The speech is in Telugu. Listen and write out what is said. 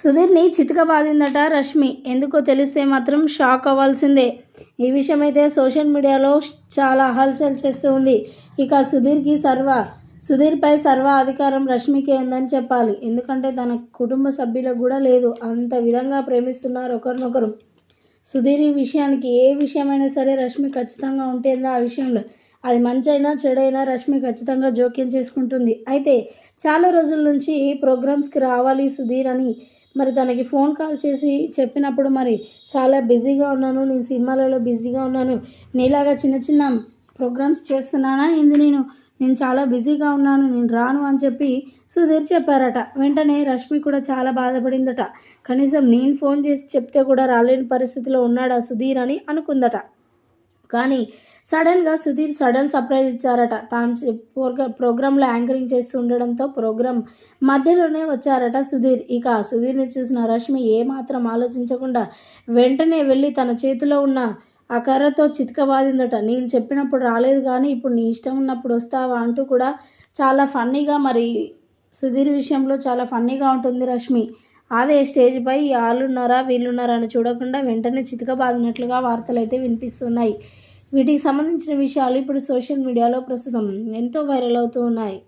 సుధీర్ని చితక బాధిందట రష్మి. ఎందుకో తెలిస్తే మాత్రం షాక్ అవ్వాల్సిందే. ఈ విషయం అయితే సోషల్ మీడియాలో చాలా హల్చల్ చేస్తూ ఉంది. ఇక సుధీర్కి సర్వ సుధీర్పై సర్వ అధికారం రష్మికే ఉందని చెప్పాలి. ఎందుకంటే తన కుటుంబ సభ్యులకు కూడా లేదు. అంత విధంగా ప్రేమిస్తున్నారు ఒకరినొకరు. సుధీర్ ఈ విషయానికి ఏ విషయమైనా సరే రష్మి ఖచ్చితంగా ఉంటుందా ఆ విషయంలో? అది మంచైనా చెడైనా రష్మి ఖచ్చితంగా జోక్యం చేసుకుంటుంది. అయితే చాలా రోజుల నుంచి ప్రోగ్రామ్స్కి రావాలి సుధీర్ అని మరి తనకి ఫోన్ కాల్ చేసి చెప్పినప్పుడు మరి చాలా బిజీగా ఉన్నాను నేను సినిమాలలో బిజీగా ఉన్నాను నీలాగా చిన్న చిన్న ప్రోగ్రామ్స్ చేస్తున్నానా ఏంది నేను? నేను చాలా బిజీగా ఉన్నాను నేను రాను అని చెప్పి సుధీర్ చెప్పారట. వెంటనే రష్మి కూడా చాలా బాధపడిందట. కనీసం నేను ఫోన్ చేసి చెప్తే కూడా రాలేని పరిస్థితిలో ఉన్నాడా సుధీర్ అని అనుకుందట. కానీ సడన్గా సుధీర్ సడన్ సర్ప్రైజ్ ఇచ్చారట. తాను ప్రోగ్రా- ప్రోగ్రాంలో యాంకరింగ్ చేస్తూ ఉండడంతో ప్రోగ్రాం మధ్యలోనే వచ్చారట సుధీర్. ఇక సుధీర్ని చూసిన రష్మి ఏమాత్రం ఆలోచించకుండా వెంటనే వెళ్ళి తన చేతిలో ఉన్న ఆ కర్రతో చితకబాదిందట నేను చెప్పినప్పుడు రాలేదు కానీ ఇప్పుడు నీ ఇష్టం ఉన్నప్పుడు వస్తావా? అంటూ కూడా చాలా ఫన్నీగా మరి సుధీర్ విషయంలో చాలా ఫన్నీగా ఉంటుంది రష్మి. అదే స్టేజ్పై వాళ్ళున్నారా వీళ్ళున్నారా అని చూడకుండా వెంటనే చితకబాదినట్లుగా వార్తలు అయితే వినిపిస్తున్నాయి. వీటికి సంబంధించిన విషయాలు ఇప్పుడు సోషల్ మీడియాలో ప్రస్తుతం ఎంతో వైరల్ అవుతూ ఉన్నాయి.